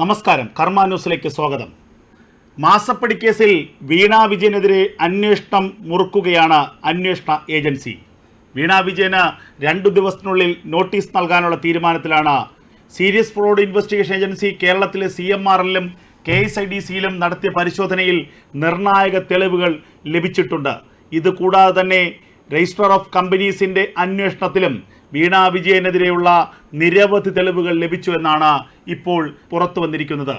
നമസ്കാരം. കർമ്മ ന്യൂസിലേക്ക് സ്വാഗതം. മാസപ്പടി കേസിൽ വീണ വിജയനെതിരെ അന്വേഷണം മുറുക്കുകയാണ് അന്വേഷണ ഏജൻസി. വീണ വിജയന് രണ്ടു ദിവസത്തിനുള്ളിൽ നോട്ടീസ് നൽകാനുള്ള തീരുമാനത്തിലാണ് സീരിയസ് ഫ്രോഡ് ഇൻവെസ്റ്റിഗേഷൻ ഏജൻസി കേരളത്തിലെ സി എം എല്ലും കെ എസ് ഐ ഡി സിയിലും നടത്തിയ പരിശോധനയിൽ നിർണായക തെളിവുകൾ ലഭിച്ചിട്ടുണ്ട്. ഇത് കൂടാതെ തന്നെ രജിസ്റ്റർ ഓഫ് കമ്പനീസിന്റെ അന്വേഷണത്തിലും വീണ വിജയനെതിരെയുള്ള നിരവധി തെളിവുകൾ ലഭിച്ചു എന്നാണ് ഇപ്പോൾ പുറത്തു വന്നിരിക്കുന്നത്.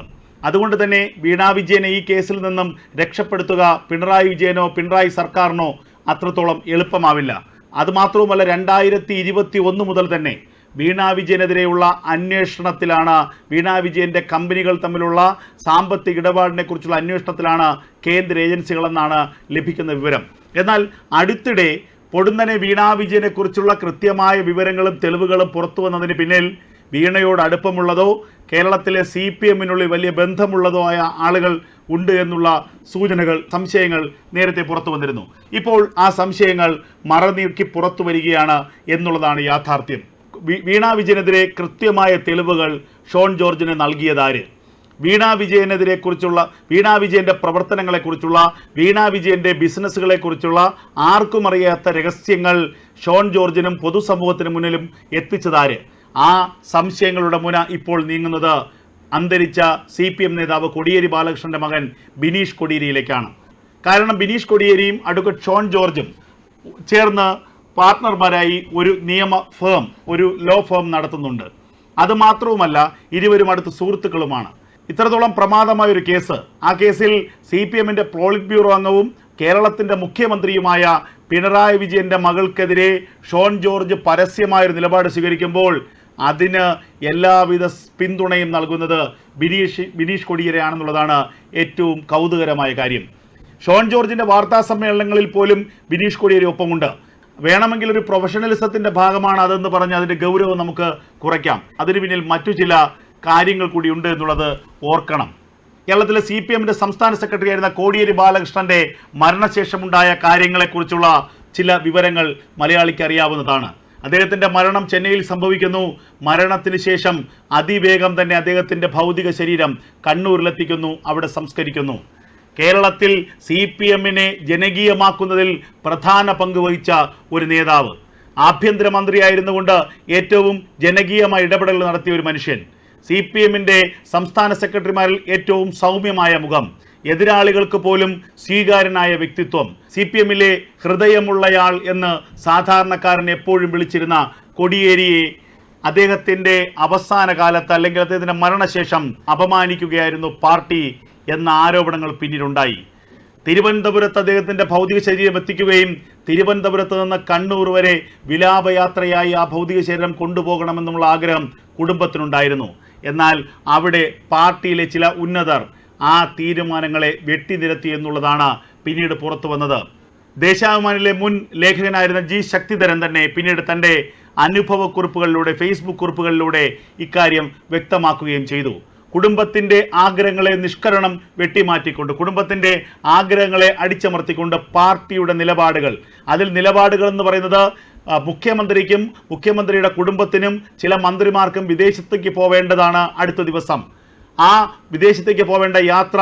അതുകൊണ്ട് തന്നെ വീണ വിജയനെ ഈ കേസിൽ നിന്നും രക്ഷപ്പെടുത്തുക പിണറായി വിജയനോ പിണറായി സർക്കാരിനോ അത്രത്തോളം എളുപ്പമാവില്ല. അതുമാത്രവുമല്ല രണ്ടായിരത്തി ഇരുപത്തി ഒന്ന് മുതൽ തന്നെ വീണ വിജയനെതിരെയുള്ള അന്വേഷണത്തിലാണ് വീണ വിജയന്റെ കമ്പനികൾ തമ്മിലുള്ള സാമ്പത്തിക ഇടപാടിനെ കുറിച്ചുള്ള അന്വേഷണത്തിലാണ് കേന്ദ്ര ഏജൻസികളെന്നാണ് ലഭിക്കുന്ന വിവരം. എന്നാൽ അടുത്തിടെ പൊടുന്നനെ വീണാ വിജയനെ കുറിച്ചുള്ള കൃത്യമായ വിവരങ്ങളും തെളിവുകളും പുറത്തു വന്നതിന് പിന്നിൽ വീണയോട് അടുപ്പമുള്ളതോ കേരളത്തിലെ സി പി എമ്മിനുള്ളിൽ വലിയ ബന്ധമുള്ളതോ ആയ ആളുകൾ ഉണ്ട് എന്നുള്ള സൂചനകൾ സംശയങ്ങൾ നേരത്തെ പുറത്തു വന്നിരുന്നു. ഇപ്പോൾ ആ സംശയങ്ങൾ മറനീക്കി പുറത്തു വരികയാണ് എന്നുള്ളതാണ് യാഥാർത്ഥ്യം. വീണ വിജയനെതിരെ കൃത്യമായ തെളിവുകൾ ഷോൺ ജോർജിന് നൽകിയതാര്? വീണ വിജയനെതിരെ കുറിച്ചുള്ള വീണ വിജയന്റെ പ്രവർത്തനങ്ങളെക്കുറിച്ചുള്ള വീണാ വിജയന്റെ ബിസിനസ്സുകളെക്കുറിച്ചുള്ള ആർക്കും അറിയാത്ത രഹസ്യങ്ങൾ ഷോൺ ജോർജിനും പൊതുസമൂഹത്തിന് മുന്നിലും എത്തിച്ചതാര്? ആ സംശയങ്ങളുടെ മുന ഇപ്പോൾ നീങ്ങുന്നത് അന്തരിച്ച സി പി എം നേതാവ് കൊടിയേരി ബാലകൃഷ്ണന്റെ മകൻ ബിനീഷ് കൊടിയേരിയിലേക്കാണ്. കാരണം ബിനീഷ് കൊടിയേരിയും അഡ്വക്കേറ്റ് ഷോൺ ജോർജും ചേർന്ന് പാർട്ട്ണർമാരായി ഒരു നിയമ ഫേം ഒരു ലോ ഫേം നടത്തുന്നുണ്ട്. അതുമാത്രവുമല്ല ഇരുവരും അടുത്ത് സുഹൃത്തുക്കളുമാണ്. ഇത്രത്തോളം പ്രമാദമായ ഒരു കേസ്. ആ കേസിൽ സി പി എമ്മിന്റെ പോളിറ്റ് ബ്യൂറോ അംഗവും കേരളത്തിന്റെ മുഖ്യമന്ത്രിയുമായ പിണറായി വിജയന്റെ മകൾക്കെതിരെ ഷോൺ ജോർജ് പരസ്യമായൊരു നിലപാട് സ്വീകരിക്കുമ്പോൾ അതിന് എല്ലാവിധ പിന്തുണയും നൽകുന്നത് ബിനീഷ് ബിനീഷ് കൊടിയേരയാണെന്നുള്ളതാണ് ഏറ്റവും കൗതുകരമായ കാര്യം. ഷോൺ ജോർജിന്റെ വാർത്താ സമ്മേളനങ്ങളിൽ പോലും ബിനീഷ് കൊടിയേരി ഒപ്പമുണ്ട്. വേണമെങ്കിൽ ഒരു പ്രൊഫഷണലിസത്തിന്റെ ഭാഗമാണ് അതെന്ന് പറഞ്ഞ് അതിന്റെ ഗൗരവം നമുക്ക് കുറയ്ക്കാം. അതിന് പിന്നിൽ മറ്റു ചില കാര്യങ്ങൾ കൂടി ഉണ്ട് എന്നുള്ളത് ഓർക്കണം. കേരളത്തിലെ സി പി എമ്മിന്റെ സംസ്ഥാന സെക്രട്ടറി ആയിരുന്ന കോടിയേരി ബാലകൃഷ്ണന്റെ മരണശേഷമുണ്ടായ കാര്യങ്ങളെക്കുറിച്ചുള്ള ചില വിവരങ്ങൾ മലയാളിക്ക് അറിയാവുന്നതാണ്. അദ്ദേഹത്തിന്റെ മരണം ചെന്നൈയിൽ സംഭവിക്കുന്നു. മരണത്തിന് ശേഷം അതിവേഗം തന്നെ അദ്ദേഹത്തിന്റെ ഭൗതിക ശരീരം കണ്ണൂരിലെത്തിക്കുന്നു അവിടെ സംസ്കരിക്കുന്നു. കേരളത്തിൽ സി പി എമ്മിനെ ജനകീയമാക്കുന്നതിൽ പ്രധാന പങ്ക് വഹിച്ച ഒരു നേതാവ്. ആഭ്യന്തരമന്ത്രിയായിരുന്നുകൊണ്ട് ഏറ്റവും ജനകീയമായ ഇടപെടൽ നടത്തിയ ഒരു മനുഷ്യൻ. സി പി എമ്മിന്റെ സംസ്ഥാന സെക്രട്ടറിമാരിൽ ഏറ്റവും സൗമ്യമായ മുഖം. എതിരാളികൾക്ക് പോലും സ്വീകാര്യനായ വ്യക്തിത്വം. സി പി എമ്മിലെ ഹൃദയമുള്ളയാൾ എന്ന് സാധാരണക്കാരൻ എപ്പോഴും വിളിച്ചിരുന്ന കൊടിയേരിയെ അദ്ദേഹത്തിന്റെ അവസാന കാലത്ത് അല്ലെങ്കിൽ അദ്ദേഹത്തിന്റെ മരണശേഷം അപമാനിക്കുകയായിരുന്നു പാർട്ടി എന്ന ആരോപണങ്ങൾ പിന്നീടുണ്ടായി. തിരുവനന്തപുരത്ത് അദ്ദേഹത്തിന്റെ ഭൗതിക ശരീരം എത്തിക്കുകയും തിരുവനന്തപുരത്ത് നിന്ന് കണ്ണൂർ വരെ വിലാപയാത്രയായി ആ ഭൗതിക ശരീരം കൊണ്ടുപോകണമെന്നുള്ള ആഗ്രഹം കുടുംബത്തിനുണ്ടായിരുന്നു. എന്നാൽ അവിടെ പാർട്ടിയിലെ ചില ഉന്നതർ ആ തീരുമാനങ്ങളെ വെട്ടിനിരത്തി എന്നുള്ളതാണ് പിന്നീട് പുറത്തു വന്നത്. ദേശാഭിമാനിലെ മുൻ ലേഖകനായിരുന്ന ജി ശക്തിധരൻ തന്നെ പിന്നീട് തന്റെ അനുഭവക്കുറിപ്പുകളിലൂടെ ഫേസ്ബുക്ക് കുറിപ്പുകളിലൂടെ ഇക്കാര്യം വ്യക്തമാക്കുകയും ചെയ്തു. കുടുംബത്തിന്റെ ആഗ്രഹങ്ങളെ നിഷ്കരണം വെട്ടിമാറ്റിക്കൊണ്ട് കുടുംബത്തിന്റെ ആഗ്രഹങ്ങളെ അടിച്ചമർത്തിക്കൊണ്ട് പാർട്ടിയുടെ നിലപാടുകൾ. അതിൽ നിലപാടുകൾ എന്ന് പറയുന്നത് മുഖ്യമന്ത്രിക്കും മുഖ്യമന്ത്രിയുടെ കുടുംബത്തിനും ചില മന്ത്രിമാർക്കും വിദേശത്തേക്ക് പോവേണ്ടതാണ് അടുത്ത ദിവസം. ആ വിദേശത്തേക്ക് പോവേണ്ട യാത്ര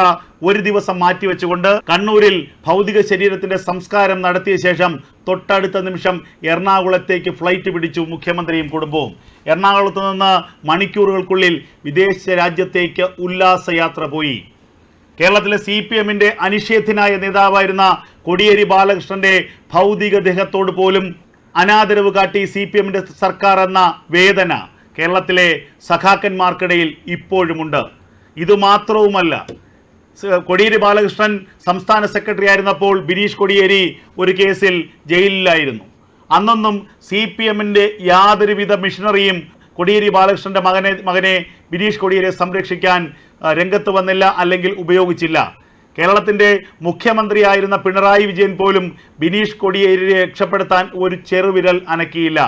ഒരു ദിവസം മാറ്റിവെച്ചുകൊണ്ട് കണ്ണൂരിൽ ഭൗതിക ശരീരത്തിന്റെ സംസ്കാരം നടത്തിയ ശേഷം തൊട്ടടുത്ത നിമിഷം എറണാകുളത്തേക്ക് ഫ്ലൈറ്റ് പിടിച്ചു മുഖ്യമന്ത്രിയും കുടുംബവും. എറണാകുളത്ത് നിന്ന് മണിക്കൂറുകൾക്കുള്ളിൽ വിദേശ രാജ്യത്തേക്ക് ഉല്ലാസയാത്ര പോയി. കേരളത്തിലെ സി പി എമ്മിന്റെ അനിഷേധ്യനായ നേതാവായിരുന്ന കൊടിയേരി ബാലകൃഷ്ണന്റെ ഭൗതിക ദേഹത്തോട് പോലും അനാദരവ് കാട്ടി സി പി എമ്മിന്റെ സർക്കാർ എന്ന വേദന കേരളത്തിലെ സഖാക്കന്മാർക്കിടയിൽ ഇപ്പോഴുമുണ്ട്. ഇതുമാത്രവുമല്ല. കൊടിയേരി ബാലകൃഷ്ണൻ സംസ്ഥാന സെക്രട്ടറി ആയിരുന്നപ്പോൾ ബിനീഷ് കൊടിയേരി ഒരു കേസിൽ ജയിലിലായിരുന്നു. അന്നൊന്നും സി പി എമ്മിന്റെ യാതൊരുവിധ മിഷണറിയും കൊടിയേരി ബാലകൃഷ്ണന്റെ മകനെ മകനെ ബിനീഷ് കൊടിയേരിയെ സംരക്ഷിക്കാൻ രംഗത്ത് വന്നില്ല അല്ലെങ്കിൽ ഉപയോഗിച്ചില്ല. കേരളത്തിന്റെ മുഖ്യമന്ത്രിയായിരുന്ന പിണറായി വിജയൻ പോലും ബിനീഷ് കൊടിയേരിയെ രക്ഷപ്പെടുത്താൻ ഒരു ചെറുവിരൽ അനക്കിയില്ല.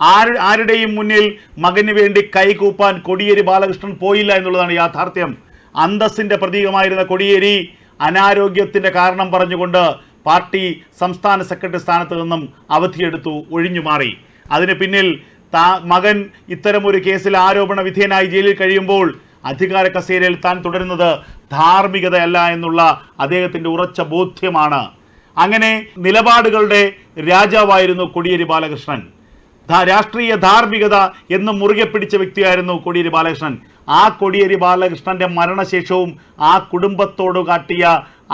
ആര് ആരുടെയും മുന്നിൽ മകന് വേണ്ടി കൈകൂപ്പാൻ കൊടിയേരി ബാലകൃഷ്ണൻ പോയില്ല എന്നുള്ളതാണ് യാഥാർത്ഥ്യം. അന്തസ്സിന്റെ പ്രതീകമായിരുന്ന കൊടിയേരി അനാരോഗ്യത്തിന്റെ കാരണം പറഞ്ഞുകൊണ്ട് പാർട്ടി സംസ്ഥാന സെക്രട്ടറി സ്ഥാനത്ത് നിന്നും അവധിയെടുത്തു ഒഴിഞ്ഞു മാറി അതിന് പിന്നിൽ താ മകൻ ഇത്തരമൊരു കേസിൽ ആരോപണ വിധേയനായി ജയിലിൽ കഴിയുമ്പോൾ അധികാര കസേരയിൽ താൻ തുടരുന്നത് ധാർമ്മികതയല്ല എന്നുള്ള അദ്ദേഹത്തിന്റെ ഉറച്ച ബോധ്യമാണ്. അങ്ങനെ നിലപാടുകളുടെ രാജാവായിരുന്നു കോടിയേരി ബാലകൃഷ്ണൻ. രാഷ്ട്രീയ ധാർമ്മികത എന്ന് മുറുകെ പിടിച്ച വ്യക്തിയായിരുന്നു കോടിയേരി ബാലകൃഷ്ണൻ. ആ കോടിയേരി ബാലകൃഷ്ണന്റെ മരണശേഷവും ആ കുടുംബത്തോട് കാട്ടിയ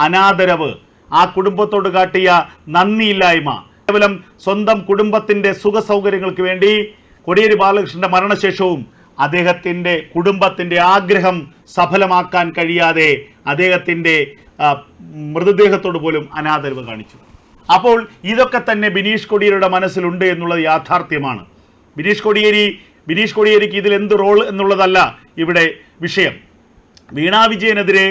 അനാദരവ് ആ കുടുംബത്തോട് കാട്ടിയ നന്ദിയില്ലായ്മ കേവലം സ്വന്തം കുടുംബത്തിന്റെ സുഖസൗകര്യങ്ങൾക്ക് വേണ്ടി കോടിയേരി ബാലകൃഷ്ണന്റെ മരണശേഷവും അദ്ദേഹത്തിന്റെ കുടുംബത്തിന്റെ ആഗ്രഹം സഫലമാക്കാൻ കഴിയാതെ അദ്ദേഹത്തിന്റെ മൃതദേഹത്തോട് പോലും അനാദരവ് കാണിച്ചു. അപ്പോൾ ഇതൊക്കെ തന്നെ ബിനീഷ് കൊടിയേരിയുടെ മനസ്സിലുണ്ട് എന്നുള്ളത് യാഥാർത്ഥ്യമാണ്. ബിനീഷ് കൊടിയേരി ബിനീഷ് കൊടിയേരിക്ക് ഇതിൽ എന്ത് റോൾ എന്നുള്ളതല്ല ഇവിടെ വിഷയം. വീണാ വിജയനെതിരെ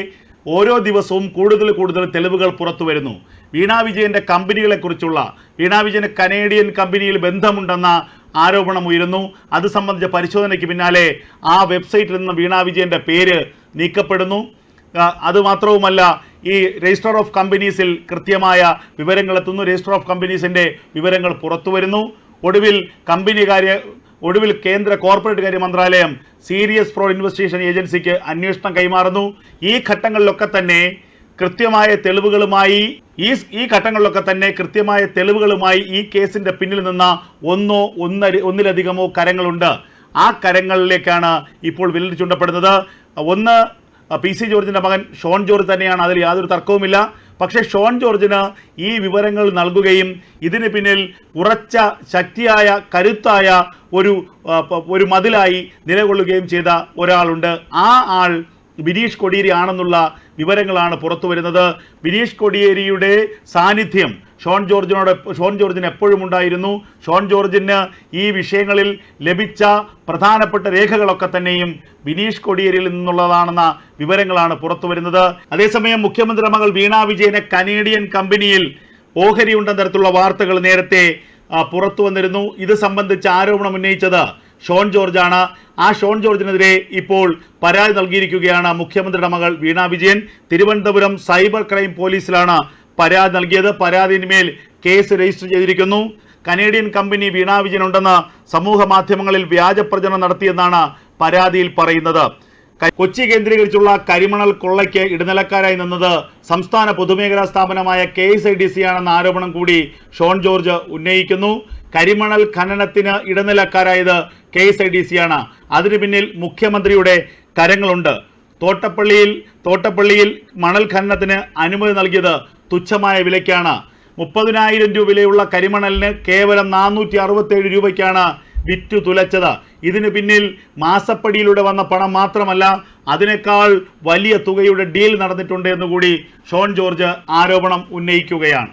ഓരോ ദിവസവും കൂടുതൽ കൂടുതൽ തെളിവുകൾ പുറത്തു വരുന്നു. വീണാ വിജയന്റെ കമ്പനികളെക്കുറിച്ചുള്ള വീണാ വിജയന് കനേഡിയൻ കമ്പനിയിൽ ബന്ധമുണ്ടെന്ന ആരോപണം ഉയരുന്നു. അത് സംബന്ധിച്ച പരിശോധനയ്ക്ക് പിന്നാലെ ആ വെബ്സൈറ്റിൽ നിന്ന് വീണാ വിജയന്റെ പേര് നീക്കപ്പെടുന്നു. അതുമാത്രവുമല്ല ഈ രജിസ്റ്റർ ഓഫ് കമ്പനീസിൽ കൃത്യമായ വിവരങ്ങൾ എത്തുന്നു. രജിസ്റ്റർ ഓഫ് കമ്പനീസിന്റെ വിവരങ്ങൾ പുറത്തു വരുന്നു. ഒടുവിൽ കമ്പനി കാര്യ ഒടുവിൽ കേന്ദ്ര കോർപ്പറേറ്റ് കാര്യ മന്ത്രാലയം സീരിയസ് ഫ്രോഡ് ഇൻവെസ്റ്റിഗേഷൻ ഏജൻസിക്ക് അന്വേഷണം കൈമാറുന്നു. ഈ ഘട്ടങ്ങളിലൊക്കെ തന്നെ കൃത്യമായ തെളിവുകളുമായി ഈ ഈ ഘട്ടങ്ങളിലൊക്കെ തന്നെ കൃത്യമായ തെളിവുകളുമായി ഈ കേസിന്റെ പിന്നിൽ നിന്ന ഒന്നോ ഒന്നര ഒന്നിലധികമോ കരങ്ങളുണ്ട്. ആ കരങ്ങളിലേക്കാണ് ഇപ്പോൾ വിരൽ ചൂണ്ടപ്പെടുന്നത്. ഒന്ന് പി സി ജോർജിന്റെ മകൻ ഷോൺ ജോർജ് തന്നെയാണ്. അതിൽ യാതൊരു തർക്കവുമില്ല. പക്ഷേ ഷോൺ ജോർജിന് ഈ വിവരങ്ങൾ നൽകുകയും ഇതിന് പിന്നിൽ ഉറച്ച ശക്തിയായ കരുത്തായ ഒരു ഒരു മതിലായി നിലകൊള്ളുകയും ചെയ്ത ഒരാളുണ്ട്. ആ ആൾ ബിനീഷ് കൊടിയേരി ആണെന്നുള്ള വിവരങ്ങളാണ് പുറത്തു വരുന്നത് ബിനീഷ് കൊടിയേരിയുടെ സാന്നിധ്യം ഷോൺ ജോർജിനോട് ഷോൺ ജോർജിന് എപ്പോഴും ഉണ്ടായിരുന്നു. ഷോൺ ജോർജിന് ഈ വിഷയങ്ങളിൽ ലഭിച്ച പ്രധാനപ്പെട്ട രേഖകളൊക്കെ തന്നെയും ബിനീഷ് കൊടിയേരിയിൽ നിന്നുള്ളതാണെന്ന വിവരങ്ങളാണ് പുറത്തു വരുന്നത്. അതേസമയം മുഖ്യമന്ത്രി മകൾ വീണ വിജയനെ കനേഡിയൻ കമ്പനിയിൽ ഓഹരി ഉണ്ടെന്ന തരത്തിലുള്ള വാർത്തകൾ നേരത്തെ പുറത്തു വന്നിരുന്നു. ഇത് സംബന്ധിച്ച് ആരോപണം ഉന്നയിച്ചത് ഷോൺ ജോർജാണ്. ആ ഷോൺ ജോർജിനെതിരെ ഇപ്പോൾ പരാതി നൽകിയിരിക്കുകയാണ് മുഖ്യമന്ത്രിയുടെ മകൾ വീണ വിജയൻ. തിരുവനന്തപുരം സൈബർ ക്രൈം പോലീസിലാണ് പരാതി നൽകിയത് പരാതിന്മേൽ കേസ് രജിസ്റ്റർ ചെയ്തിരിക്കുന്നു. കനേഡിയൻ കമ്പനി വീണാ വിജയൻ ഉണ്ടെന്ന് സമൂഹ മാധ്യമങ്ങളിൽ വ്യാജ പ്രചരണം നടത്തിയെന്നാണ് പരാതിയിൽ പറയുന്നത്. കൊച്ചി കേന്ദ്രീകരിച്ചുള്ള കരിമണൽ കൊള്ളയ്ക്ക് ഇടനിലക്കാരായി നിന്നത് സംസ്ഥാന പൊതുമേഖലാ സ്ഥാപനമായ K S I D C ആണെന്ന ആരോപണം കൂടി ഷോൺ ജോർജ് ഉന്നയിക്കുന്നു. കരിമണൽ ഖനനത്തിന് ഇടനിലക്കാരായത് K S I D C ആണ്. അതിനു പിന്നിൽ മുഖ്യമന്ത്രിയുടെ കരങ്ങളുണ്ട്. തോട്ടപ്പള്ളിയിൽ തോട്ടപ്പള്ളിയിൽ മണൽ ഖനനത്തിന് അനുമതി നൽകിയത് തുച്ഛമായ വിലയ്ക്കാണ്. മുപ്പതിനായിരം രൂപ വിലയുള്ള കരിമണലിന് കേവലം നാനൂറ്റി അറുപത്തേഴ് രൂപയ്ക്കാണ് വിറ്റ് തുലച്ചത്. ഇതിന് പിന്നിൽ മാസപ്പടിയിലൂടെ വന്ന പണം മാത്രമല്ല അതിനേക്കാൾ വലിയ തുകയുടെ ഡീൽ നടന്നിട്ടുണ്ട് എന്നുകൂടി ഷോൺ ജോർജ് ആരോപണം ഉന്നയിക്കുകയാണ്.